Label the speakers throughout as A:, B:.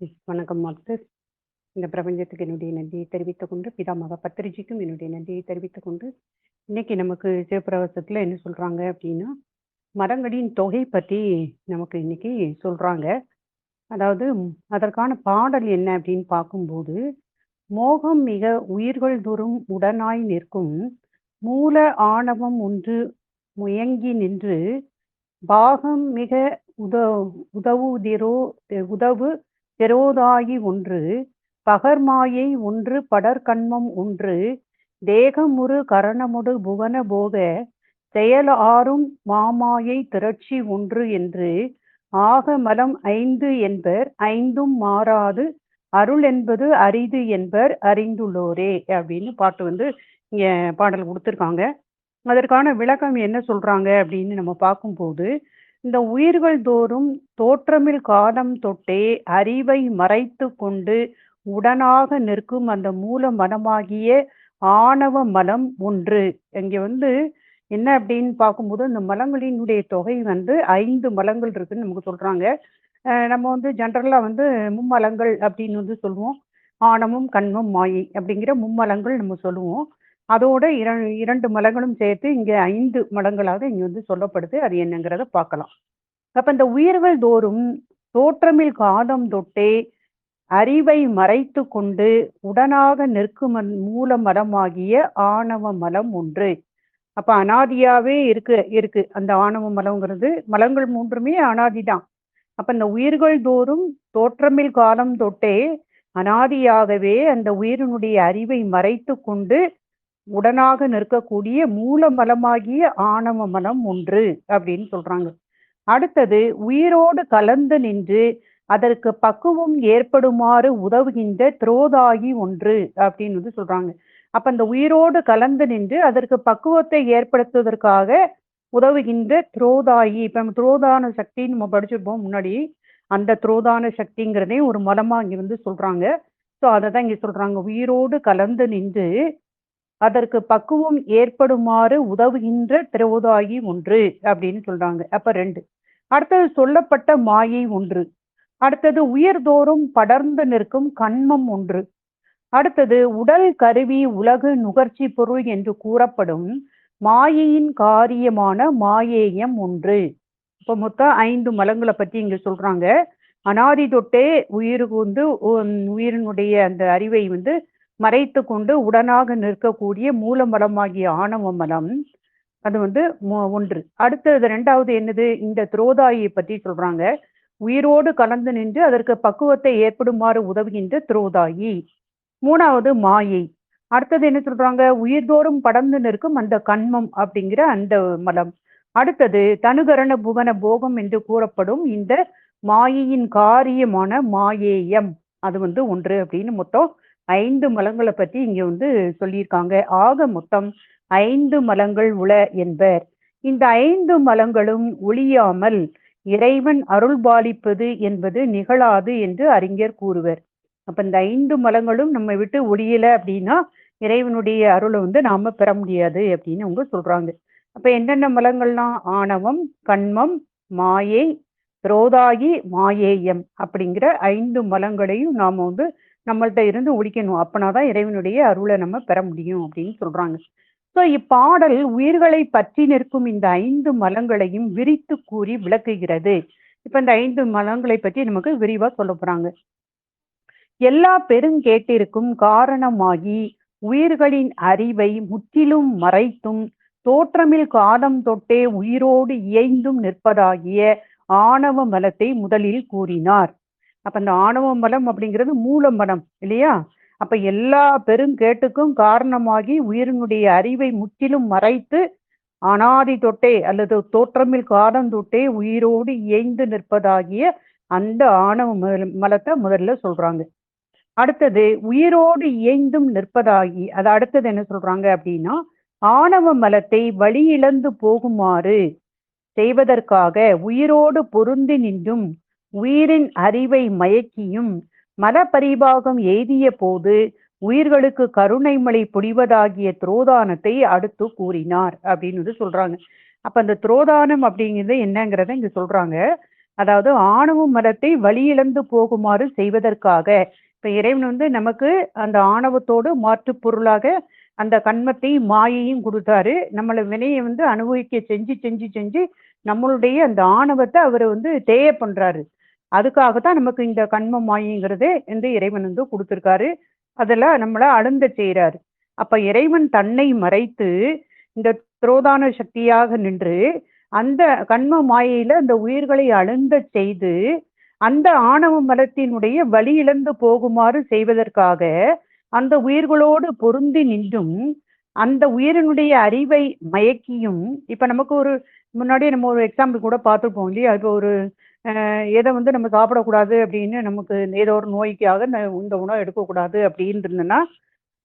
A: வணக்கம் மாஸ்டர். இந்த பிரபஞ்சத்துக்கு என்னுடைய நன்றியை தெரிவித்துக் கொண்டு பிதாமக பத்திரிஜிக்கும் என்னுடைய நன்றியை தெரிவித்துக் கொண்டு இன்னைக்கு நமக்கு சிவபிரவசத்துல என்ன சொல்றாங்க அப்படின்னா மரங்களின் தொகை பற்றி நமக்கு இன்னைக்கு சொல்றாங்க. அதாவது அதற்கான பாடல் என்ன அப்படின்னு பார்க்கும்போது மோகம் மிக உயிர்கள் தோறும் உடனாய் நிற்கும் மூல ஆணவம் ஒன்று முயங்கி நின்று பாகம் மிக உத உதவுதிரோ உதவு பெரோதாயி ஒன்று பகர்மாயை ஒன்று படர்கண்மம் ஒன்று தேகமுறு கரணமுடு புவன போக செயல் ஆறும் மாமாயை திரட்சி ஒன்று என்று ஆக மலம் ஐந்து என்பர் ஐந்தும் மாறாது அருள் என்பது அரிது என்பர் அறிந்துள்ளோரே அப்படின்னு பாட்டு வந்து இங்க பாடல் கொடுத்துருக்காங்க. அதற்கான விளக்கம் என்ன சொல்றாங்க அப்படின்னு நம்ம பார்க்கும்போது இந்த உயிர்கள் தோறும் தோற்றமில் காலம் தொட்டே அறிவை மறைத்து கொண்டு உடனாக நிற்கும் அந்த மூல மனமாகிய ஆணவ மலம் ஒன்று. இங்கே வந்து என்ன அப்படின்னு பார்க்கும்போது இந்த மலங்களினுடைய தொகை வந்து ஐந்து மலங்கள் இருக்குன்னு நமக்கு சொல்றாங்க. நம்ம வந்து ஜென்ரலாக வந்து மும்மலங்கள் அப்படின்னு வந்து சொல்லுவோம். ஆணவம் கண்மம் மாயை அப்படிங்கிற மும்மலங்கள் நம்ம சொல்லுவோம். அதோட இர இரண்டு மலங்களும் சேர்த்து இங்க ஐந்து மலங்களாக இங்க வந்து சொல்லப்படுது. அது என்னங்கிறத பார்க்கலாம். அப்ப இந்த உயிர்கள் தோறும் தோற்றமில் காலம் தொட்டே அறிவை மறைத்து கொண்டு உடனாக நிற்கும் மூல மலமாகிய ஆணவ மலம் ஒன்று. அப்ப அனாதியாவே இருக்கு இருக்கு. அந்த ஆணவ மலம்ங்கிறது மலங்கள் மூன்றுமே அனாதிதான் அப்ப இந்த உயிர்கள் தோறும் தோற்றமில் காலம் தொட்டே அனாதியாகவே அந்த உயிரினுடைய அறிவை மறைத்து கொண்டு உடனாக நிற்கக்கூடிய மூல மலமாகிய ஆணவ மலம் ஒன்று அப்படின்னு சொல்றாங்க. அடுத்தது உயிரோடு கலந்து நின்று அதற்கு பக்குவம் ஏற்படுமாறு உதவுகின்ற துரோதாகி ஒன்று அப்படின்னு வந்து சொல்றாங்க. அப்ப அந்த உயிரோடு கலந்து நின்று அதற்கு பக்குவத்தை ஏற்படுத்துவதற்காக உதவுகின்ற துரோதாயி இப்ப நம்ம துரோதான சக்தின்னு நம்ம படிச்சிருப்போம் முன்னாடி. அந்த துரோதான சக்திங்கிறதே ஒரு மலமா இங்க வந்து சொல்றாங்க. ஸோ அதை தான் இங்க சொல்றாங்க. உயிரோடு கலந்து நின்று அதற்கு பக்குவம் ஏற்படுமாறு உதவுகின்ற திரோதாயி ஒன்று அப்படின்னு சொல்றாங்க. அப்ப ரெண்டு. அடுத்தது சொல்லப்பட்ட மாயை ஒன்று. அடுத்தது உயர்தோறும் படர்ந்து நிற்கும் கண்மம் ஒன்று. அடுத்தது உடல் கருவி உலகு நுகர்ச்சி பொருள் என்று கூறப்படும் மாயையின் காரியமான மாயேயம் ஒன்று. இப்ப மொத்தம் ஐந்து மலங்களை பத்தி இங்க சொல்றாங்க. அனாதி தொட்டே உயிருக்கு வந்து உயிரினுடைய அந்த அறிவை வந்து மறைத்து கொண்டு உடனாக நிற்கக்கூடிய மூலமலமாகிய ஆணவ மலம் அது வந்து ஒன்று. அடுத்தது ரெண்டாவது என்னது? இந்த துரோதாயை பற்றி சொல்றாங்க. உயிரோடு கலந்து நின்று அதற்கு பக்குவத்தை ஏற்படுமாறு உதவுகின்ற துரோதாயி. மூணாவது மாயை. அடுத்தது என்ன சொல்றாங்க? உயிர்தோறும் படர்ந்து நிற்கும் அந்த கண்மம் அப்படிங்கிற அந்த மலம். அடுத்தது தனுகரண புவன போகம் என்று கூறப்படும் இந்த மாயையின் காரியமான மாயேயம். அது வந்து ஒன்று அப்படின்னு மொத்தம் ஐந்து மலங்களை பத்தி இங்க வந்து சொல்லியிருக்காங்க. ஆக மொத்தம் ஐந்து மலங்கள் உள என்பர். இந்த ஐந்து மலங்களும் ஒழியாமல் இறைவன் அருள்பாலிப்பது என்பது நிகழாது என்று அறிஞர் கூறுவர். அப்ப இந்த ஐந்து மலங்களும் நம்ம விட்டு ஒளியல அப்படின்னா இறைவனுடைய அருளை வந்து நாம பெற முடியாது அப்படின்னு அவங்க சொல்றாங்க. அப்ப என்னென்ன மலங்கள்லாம் ஆணவம் கண்மம் மாயை ரோதாகி மாயேயம் அப்படிங்கிற ஐந்து மலங்களையும் நாம வந்து நம்மள்கிட்ட இருந்து ஒழிக்கணும். அப்பனாதான் இறைவனுடைய அருளை நம்ம பெற முடியும் அப்படின்னு சொல்றாங்க. ஸோ இப்பாடல் உயிர்களை பற்றி நிற்கும் இந்த ஐந்து மலங்களையும் விரித்து கூறி விளக்குகிறது. இப்ப இந்த ஐந்து மலங்களை பற்றி நமக்கு விரிவா சொல்ல போறாங்க. எல்லா பெருங்கேட்டிற்கும் காரணமாகி உயிர்களின் அறிவை முற்றிலும் மறைத்தும் தோற்றமில் காலம் தொட்டே உயிரோடு இயைந்தும் நிற்பதாகிய ஆணவ மலத்தை முதலில் கூறினார். அப்ப இந்த ஆணவ மலம் அப்படிங்கிறது மூல மலம் இல்லையா? அப்ப எல்லா பெருங்கேட்டுக்கும் காரணமாகி உயிரினுடைய அறிவை முற்றிலும் மறைத்து அனாதி தொட்டே அல்லது தோற்றமில் காலம் தொட்டே உயிரோடு இயைந்து நிற்பதாகிய அந்த ஆணவ மல- மலத்தை முதல்ல சொல்றாங்க. அடுத்தது உயிரோடு இயைந்தும் நிற்பதாகி அது அடுத்தது என்ன சொல்றாங்க அப்படின்னா ஆணவ மலத்தை வழி இழந்து போகுமாறு செய்வதற்காக உயிரோடு பொருந்தி நின்றும் உயிரின் அறிவை மயக்கியும் மலபரிபாகம் எய்திய போது உயிர்களுக்கு கருணை மழை பொழிவதாகிய துரோதானத்தை அடுத்து கூறினார் அப்படின்னு வந்து சொல்றாங்க. அப்ப அந்த துரோதானம் அப்படிங்கிறது என்னங்கிறத இங்க சொல்றாங்க. அதாவது ஆணவ மரத்தை வழியிழந்து போகுமாறு செய்வதற்காக. இப்ப இறைவன் வந்து நமக்கு அந்த ஆணவத்தோடு மாற்று பொருளாக அந்த கண்மத்தை மாயையும் கொடுத்தாரு. நம்மளை வினையை வந்து அனுபவிக்க செஞ்சு செஞ்சு செஞ்சு நம்மளுடைய அந்த ஆணவத்தை அவர் வந்து தேய பண்றாரு. அதுக்காக தான் நமக்கு இந்த கண்ம மாயைங்கிறதே இந்த இறைவன் வந்து கொடுத்துருக்காரு. அதில் நம்மளை அழுந்த செய்கிறாரு அப்ப இறைவன் தன்னை மறைத்து இந்த துரோதான சக்தியாக நின்று அந்த கண்ம மாயையில அந்த உயிர்களை அழுந்த செய்து அந்த ஆணவ மலத்தினுடைய வழி இழந்து போகுமாறு செய்வதற்காக அந்த உயிர்களோடு பொருந்தி நின்றும் அந்த உயிரினுடைய அறிவை மயக்கியும் இப்ப நமக்கு ஒரு முன்னாடியே நம்ம ஒரு எக்ஸாம்பிள் கூட பார்த்துருப்போம் இல்லையா? இப்போ ஒரு எதை வந்து நம்ம சாப்பிடக்கூடாது அப்படின்னு நமக்கு ஏதோ ஒரு நோய்க்காக இந்த உணவை எடுக்கக்கூடாது அப்படின்னு இருந்ததுன்னா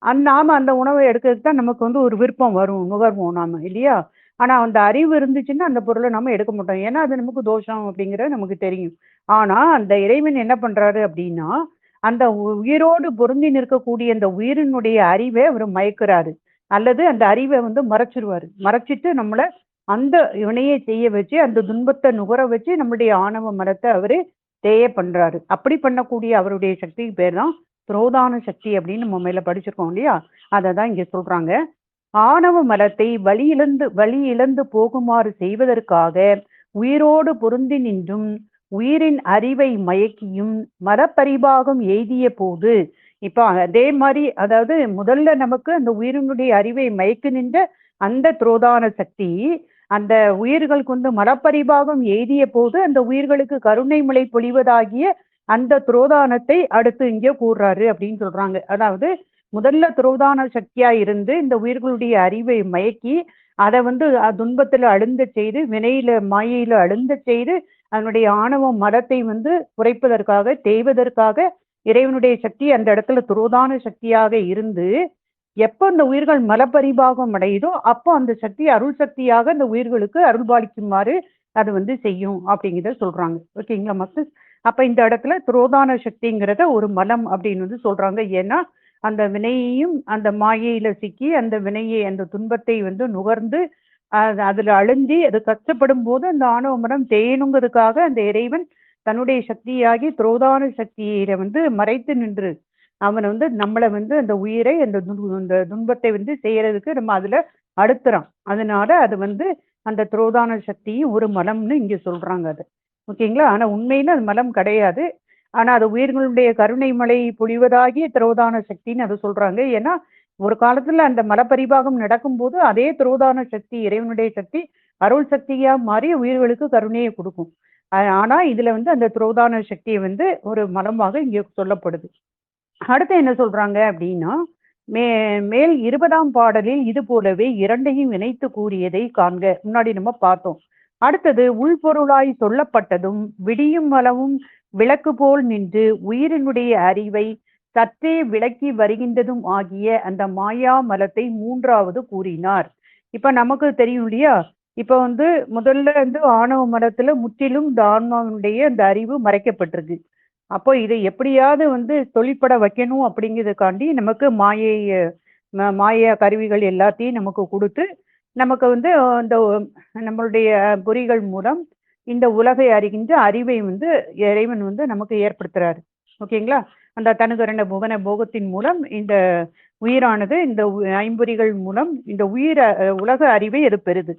A: அந்த நாம அந்த உணவை எடுக்கிறதுக்கு தான் நமக்கு வந்து ஒரு விருப்பம் வரும் நுகர்வோம் நாம இல்லையா? ஆனா அந்த அறிவு இருந்துச்சுன்னா அந்த பொருளை நம்ம எடுக்க மாட்டோம். ஏன்னா அது நமக்கு தோஷம் அப்படிங்கிறது நமக்கு தெரியும். ஆனா அந்த இறைவன் என்ன பண்றாரு அப்படின்னா அந்த உயிரோடு பொருந்தி நிற்கக்கூடிய அந்த உயிரினுடைய அறிவை அவர் மயக்கிறாரு. அல்லது அந்த அறிவை வந்து மறைச்சிருவாரு. மறைச்சிட்டு நம்மளை அந்த இவனையே செய்ய வச்சு அந்த துன்பத்தை நுகர வச்சு நம்மளுடைய ஆணவ மரத்தை அவரு தேய பண்றாரு. அப்படி பண்ணக்கூடிய அவருடைய சக்திக்கு பேர் தான் துரோதான சக்தி அப்படின்னு நம்ம மேல படிச்சிருக்கோம் இல்லையா? அதை தான் இங்க சொல்றாங்க. ஆணவ மரத்தை வழி இழந்து வழி இழந்து போகுமாறு செய்வதற்காக உயிரோடு பொருந்தி நின்றும் உயிரின் அறிவை மயக்கியும் மரப்பரிபாகம் எய்திய போது இப்போ அதே மாதிரி அதாவது முதல்ல நமக்கு அந்த உயிரினுடைய அறிவை மயக்கி நின்ற அந்த துரோதான சக்தி அந்த உயிர்களுக்கு வந்து மரப்பரிபாகம் எய்திய போது அந்த உயிர்களுக்கு கருணை மலை பொழிவதாகிய அந்த துரோதானத்தை அடுத்து இங்கே கூறுறாரு அப்படின்னு சொல்றாங்க. அதாவது முதல்ல துரோதான சக்தியா இருந்து இந்த உயிர்களுடைய அறிவை மயக்கி அதை வந்து துன்பத்துல அழுந்த செய்து வினையில மாயையில அழுந்த செய்து அதனுடைய ஆணவ மரத்தை வந்து குறைப்பதற்காக தேய்வதற்காக இறைவனுடைய சக்தி அந்த இடத்துல துரோதான சக்தியாக இருந்து எப்போ அந்த உயிர்கள் மலப்பரிபாகம் அடையுதோ அப்போ அந்த சக்தி அருள் சக்தியாக அந்த உயிர்களுக்கு அருள்பாலிக்குமாறு அது வந்து செய்யும் அப்படிங்கிறத சொல்றாங்க. ஓகேங்களா மக்கள் அப்ப இந்த இடத்துல துரோதான சக்திங்கிறத ஒரு மலம் அப்படின்னு வந்து சொல்றாங்க. ஏன்னா அந்த வினையையும் அந்த மாயையில சிக்கி அந்த வினையை அந்த துன்பத்தை வந்து நுகர்ந்து அதுல அழுந்தி அது கஷ்டப்படும் போது அந்த ஆணவ மரம் செய்யணுங்கிறதுக்காக அந்த இறைவன் தன்னுடைய சக்தியாகி துரோதான சக்தியில வந்து மறைத்து நின்று அவன் வந்து நம்மளை வந்து அந்த உயிரை அந்த அந்த துன்பத்தை வந்து செய்யறதுக்கு நம்ம அதுல அடுத்துறான் அதனால அது வந்து அந்த துரோதான சக்தியும் ஒரு மலம்னு இங்க சொல்றாங்க அது. ஓகேங்களா? ஆனா உண்மையில அது மலம் கிடையாது. ஆனா அது உயிர்களுடைய கருணை மலை பொழிவதாகிய திரோதான சக்தின்னு அதை சொல்றாங்க. ஏன்னா ஒரு காலத்துல அந்த மலப்பரிபாகம் நடக்கும்போது அதே திரோதான சக்தி இறைவனுடைய சக்தி அருள் சக்தியா மாறி உயிர்களுக்கு கருணையை கொடுக்கும். ஆனா இதுல வந்து அந்த துரோதான சக்தியை வந்து ஒரு மலமாக இங்க சொல்லப்படுது. அடுத்து என்ன சொல்றாங்க அப்படின்னா மே மேல் இருபதாம் பாடலில் இது போலவே இரண்டையும் இணைத்து கூறியதை காண்க. முன்னாடி நம்ம பார்த்தோம். அடுத்தது உள்பொருளாய் சொல்லப்பட்டதும் விடியும் அளவும் விளக்கு போல் நின்று உயிரினுடைய அறிவை சற்றே விளக்கி வருகின்றதும் ஆகிய அந்த மாயா மலத்தை மூன்றாவது கூறினார். இப்ப நமக்கு தெரியும் இல்லையா? இப்ப வந்து முதல்ல வந்து ஆணவ மலத்துல முற்றிலும் இந்த ஆன்மாவினுடைய அந்த அறிவு மறைக்கப்பட்டிருக்கு. அப்போ இதை எப்படியாவது வந்து தொழிற்பட வைக்கணும் அப்படிங்கிறதுக்காண்டி நமக்கு மாயை மாய கருவிகள் எல்லாத்தையும் நமக்கு கொடுத்து நமக்கு வந்து இந்த நம்மளுடைய பொறிகள் மூலம் இந்த உலகை அறிகின்ற அறிவை வந்து இறைவன் வந்து நமக்கு ஏற்படுத்துறாரு. ஓகேங்களா? அந்த தனுகரண புவன போகத்தின் மூலம் இந்த உயிரானது இந்த ஐம்பொறிகள் மூலம் இந்த உயிர உலக அறிவை அது பெறுது.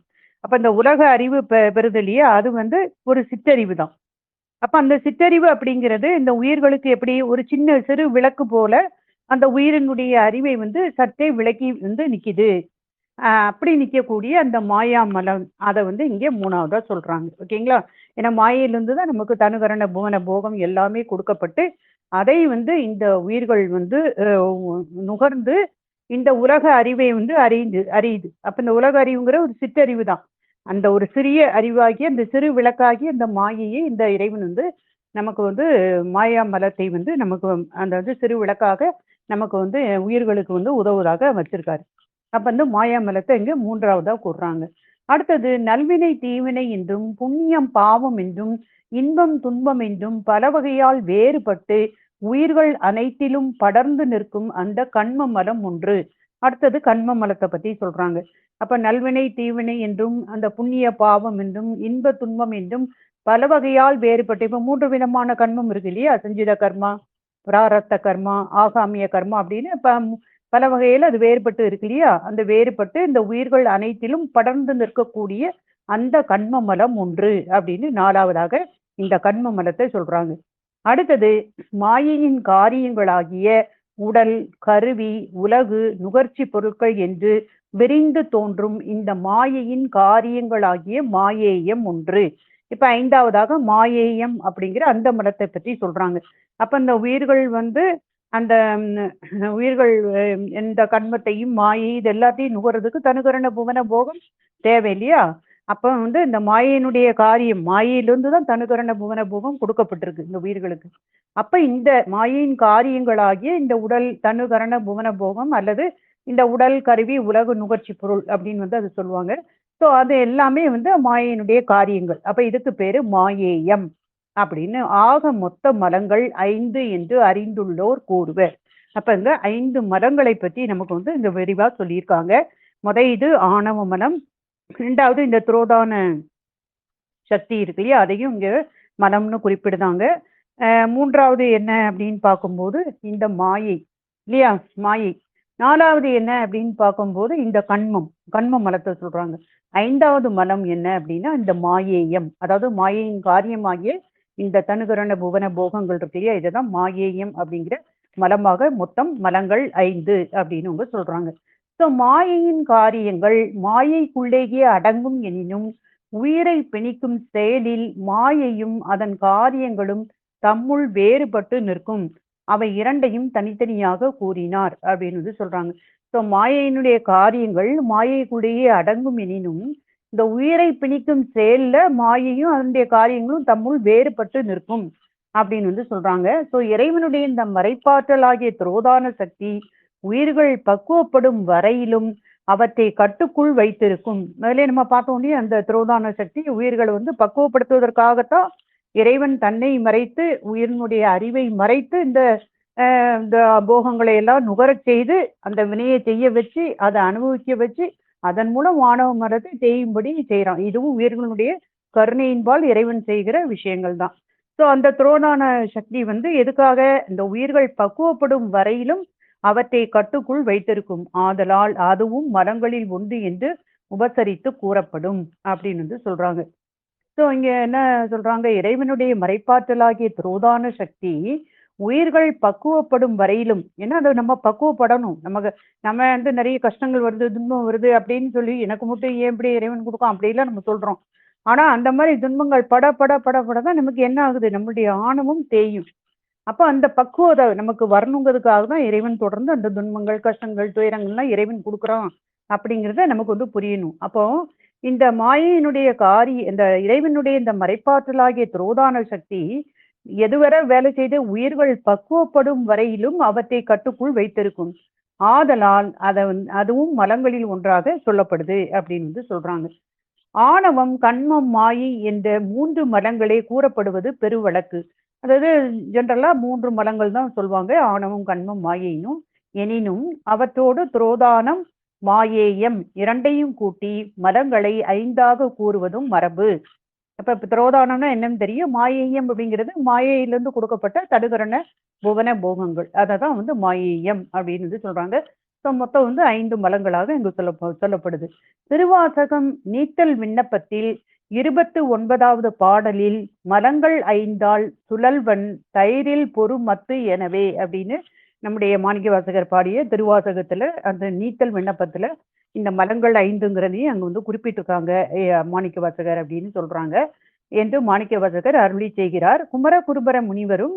A: அப்ப இந்த உலக அறிவு பெறுது இல்லையா அது வந்து ஒரு சிற்றறிவு தான். அப்ப அந்த சிற்றறிவு அப்படிங்கிறது இந்த உயிர்களுக்கு எப்படி ஒரு சின்ன சிறு விளக்கு போல அந்த உயிரினுடைய அறிவை வந்து சற்றே விளக்கி வந்து நிக்குது. அப்படி நிற்கக்கூடிய அந்த மாயா மலம் அதை வந்து இங்கே மூணாவதா சொல்றாங்க. ஓகேங்களா? ஏன்னா மாயையிலிருந்து தான் நமக்கு தனுகரண புவன போகம் எல்லாமே கொடுக்கப்பட்டு அதை வந்து இந்த உயிர்கள் வந்து நுகர்ந்து இந்த உலக அறிவை வந்து அறிந்து அறியுது. அப்ப இந்த உலக அறிவுங்கிற ஒரு சிற்றறிவு தான். அந்த ஒரு சிறிய அறிவாகி அந்த சிறு விளக்காகி அந்த மாயையை இந்த இறைவன் வந்து நமக்கு வந்து மாயா மலத்தை வந்து நமக்கு அந்த வந்து சிறு விளக்காக நமக்கு வந்து உயிர்களுக்கு வந்து உதவுவதாக வச்சிருக்காரு. அப்ப வந்து மாயாமலத்தை இங்க மூன்றாவதா கூடுறாங்க அடுத்தது நல்வினை தீவினை என்றும் புண்ணியம் பாவம் என்றும் இன்பம் துன்பம் என்றும் பல வகையால் வேறுபட்டு உயிர்கள் அனைத்திலும் படர்ந்து நிற்கும் அந்த கண்ம மலம் ஒன்று. அடுத்தது கண்ம மலத்தை பத்தி சொல்றாங்க. அப்ப நல்வினை தீவினை என்றும் அந்த புண்ணிய பாவம் என்றும் இன்ப துன்பம் என்றும் பல வகையால் வேறுபட்டு இப்ப மூன்று விதமான கர்மம் இருக்கு இல்லையா? சஞ்சித கர்மா பிராரத்த கர்மா ஆகாமிய கர்மா அப்படின்னு ப பல வகையில அது வேறுபட்டு இருக்கு இல்லையா? அந்த வேறுபட்டு இந்த உயிர்கள் அனைத்திலும் படர்ந்து நிற்கக்கூடிய அந்த கண்ம மலம் ஒன்று அப்படின்னு நாலாவதாக இந்த கண்ம மலத்தை சொல்றாங்க. அடுத்தது மாயையின் காரியங்களாகிய உடல் கருவி உலகு நுகர்ச்சி பொருட்கள் என்று விரிந்து தோன்றும் இந்த மாயையின் காரியங்களாகிய மாயேயம் ஒன்று. இப்ப ஐந்தாவதாக மாயேயம் அப்படிங்கிற அந்த மரத்தை பற்றி சொல்றாங்க. அப்ப இந்த உயிர்கள் வந்து அந்த உயிர்கள் எந்த கண்மத்தையும் மாயை இது எல்லாத்தையும் நுகர்றதுக்கு தனுகரண புவன போகம் தேவை இல்லையா அப்ப வந்து இந்த மாயையினுடைய காரியம் மாயையிலிருந்து தான் தனுகரண புவன போகம் கொடுக்கப்பட்டிருக்கு இந்த உயிர்களுக்கு. அப்ப இந்த மாயையின் காரியங்களாகிய இந்த உடல் தனுகரண புவன போகம் அல்லது இந்த உடல் கருவி உலக நுகர்ச்சி பொருள் அப்படின்னு வந்து அது சொல்லுவாங்க. ஸோ அது எல்லாமே வந்து மாயையினுடைய காரியங்கள். அப்ப இதுக்கு பேரு மாயேயம் அப்படின்னு ஆக மொத்த மலங்கள் ஐந்து என்று அறிந்துள்ளோர் கூறுவர். அப்ப இந்த ஐந்து மலங்களை பத்தி நமக்கு வந்து இந்த விரிவா சொல்லியிருக்காங்க. முத இது ஆணவ மலம். ரெண்டாவது இந்த துரோதான சக்தி இருக்கு இல்லையா? அதையும் இங்க மலம்னு குறிப்பிடுதாங்க. மூன்றாவது என்ன அப்படின்னு பார்க்கும்போது இந்த மாயை இல்லையா? மாயை. நாலாவது என்ன அப்படின்னு பார்க்கும்போது இந்த கண்மம் கண்ம மலத்தை சொல்றாங்க. ஐந்தாவது மலம் என்ன அப்படின்னா இந்த மாயேயம். அதாவது மாயையின் காரியமாகிய இந்த தனுகரண புவன போகங்கள் இருக்கு இதுதான் மாயேயம் அப்படிங்கிற மலமாக மொத்தம் மலங்கள் ஐந்து அப்படின்னு அவங்க சொல்றாங்க. ஸோ மாயையின் காரியங்கள் மாயைக்குள்ளேயே அடங்கும் எனினும் உயிரை பிணிக்கும் செயலில் மாயையும் அதன் காரியங்களும் தம்முள் வேறுபட்டு நிற்கும். அவை இரண்டையும் தனித்தனியாக கூறினார் அப்படின்னு வந்து சொல்றாங்க. ஸோ மாயையினுடைய காரியங்கள் மாயைக்குள்ளேயே அடங்கும் எனினும் இந்த உயிரை பிணிக்கும் செயல்ல மாயையும் அதனுடைய காரியங்களும் தம்முள் வேறுபட்டு நிற்கும் அப்படின்னு வந்து சொல்றாங்க. ஸோ இறைவனுடைய இந்த மறைப்பாற்றலாகிய துரோதான சக்தி உயிர்கள் பக்குவப்படும் வரையிலும் அவற்றை கட்டுக்குள் வைத்திருக்கும். முதல்ல நம்ம பார்த்தோம் இல்லையா அந்த துரோதான சக்தி உயிர்களை வந்து பக்குவப்படுத்துவதற்காகத்தான் இறைவன் தன்னை மறைத்து உயிரினுடைய அறிவை மறைத்து இந்த இந்த போகங்களை எல்லாம் நுகரச் செய்து அந்த வினையை செய்ய வச்சு அதை அனுபவிக்க வச்சு அதன் மூலம் வானவ மரத்தை செய்யும்படி செய்கிறான் இதுவும் உயிர்களுடைய கருணையின்பால் இறைவன் செய்கிற விஷயங்கள் தான். ஸோ அந்த துரோணான சக்தி வந்து எதுக்காக இந்த உயிர்கள் பக்குவப்படும் வரையிலும் அவற்றை கட்டுக்குள் வைத்திருக்கும். ஆதலால் அதுவும் மரங்களில் உண்டு என்று உபசரித்து கூறப்படும் அப்படின்னு வந்து சொல்றாங்க. ஸோ இங்க என்ன சொல்றாங்க? இறைவனுடைய மறைப்பாற்றலாகிய துரோதான சக்தி உயிர்கள் பக்குவப்படும் வரையிலும் ஏன்னா அதை நம்ம பக்குவப்படணும். நமக்கு நம்ம வந்து நிறைய கஷ்டங்கள் வருது துன்பம் வருது அப்படின்னு சொல்லி எனக்கு மட்டும் ஏன் இப்படி இறைவன் கொடுக்கும்? அப்படிலாம் நம்ம சொல்றோம். ஆனா அந்த மாதிரி துன்பங்கள் பட பட பட பட தான் நமக்கு என்ன ஆகுது? நம்மளுடைய ஆணவம் தேயும். அப்போ அந்த பக்குவத்தை நமக்கு வரணுங்கிறதுக்காக தான் இறைவன் தொடர்ந்து அந்த துன்பங்கள் கஷ்டங்கள் துயரங்கள்லாம் இறைவன் கொடுக்குறான் அப்படிங்கிறத நமக்கு வந்து புரியணும். அப்போ இந்த மாயையினுடைய காரி இந்த இறைவனுடைய இந்த மறைப்பாற்றலாகிய துரோதான சக்தி எதுவரை வேலை செய்து உயிர்கள் பக்குவப்படும் வரையிலும் அவற்றை கட்டுக்குள் வைத்திருக்கும். ஆதலால் அதை அதுவும் மலங்களில் ஒன்றாக சொல்லப்படுது அப்படின்னு வந்து சொல்றாங்க. ஆணவம் கண்மம் மாயை என்ற மூன்று மலங்களே கூறப்படுவது பெருவழக்கு. அதாவது ஜென்ரலா மூன்று மலங்கள் தான் சொல்லுவாங்க ஆணவம் கண்மம் மாயினும் எனினும் அவற்றோடு துரோதானம் மாயேயம் இரண்டையும் கூட்டி மதங்களை ஐந்தாக கூறுவதும் மரபு. அப்ப திரோதானம்னா என்னன்னு தெரியும்? மாயேயம் அப்படிங்கிறது மாயையிலிருந்து கொடுக்கப்பட்ட தடுகரண புவன போகங்கள். அதை தான் வந்து மாயேயம் அப்படின்னு வந்து சொல்றாங்க. ஸோ மொத்தம் வந்து ஐந்து மலங்களாக இங்கு சொல்ல சொல்லப்படுது. திருவாசகம் நீத்தல் விண்ணப்பத்தில் இருபத்து ஒன்பதாவது பாடலில் மலங்கள் ஐந்தால் சுழல்வன் தயிரில் பொறுமத்து எனவே அப்படின்னு நம்முடைய மாணிக்க வாசகர் பாடிய திருவாசகத்துல அந்த நீத்தல் விண்ணப்பத்துல இந்த மலங்கள் ஐந்துங்கிறதையும் அங்க வந்து குறிப்பிட்டிருக்காங்க மாணிக்க வாசகர் அப்படின்னு சொல்றாங்க என்று மாணிக்க வாசகர் அருளி செய்கிறார். குமர குருபர முனிவரும்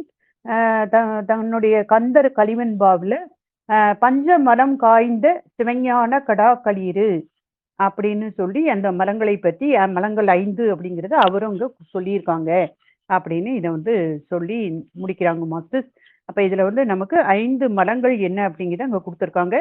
A: த- தன்னுடைய கந்தர் களிமண் பாவில் பஞ்ச மரம் காய்ந்த சிவஞான கடா களீரு அப்படின்னு சொல்லி அந்த மலங்களை பற்றி மலங்கள் ஐந்து அப்படிங்கிறத அவரும் இங்க சொல்லியிருக்காங்க அப்படின்னு இதை வந்து சொல்லி முடிக்கிறாங்க மாஸ்டர்ஸ். அப்ப இதுல வந்து நமக்கு ஐந்து மலங்கள் என்ன அப்படிங்கிறத அங்க கொடுத்துருக்காங்க.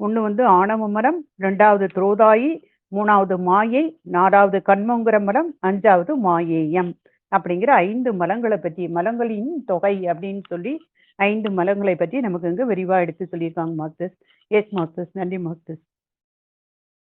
A: ஒன்று வந்து ஆணவ மரம் ரெண்டாவது துரோதாயி மூணாவது மாயை நாலாவது கண்மங்கிற மலம் அஞ்சாவது மாயேயம் அப்படிங்கிற ஐந்து மலங்களை பற்றி மலங்களின் தொகை அப்படின்னு சொல்லி ஐந்து மலங்களை பற்றி நமக்கு இங்கே விரிவாக எடுத்து சொல்லியிருக்காங்க மாஸ்டர்ஸ் எஸ் மாஸ்டர்ஸ் நன்றி மாஸ்டர்ஸ்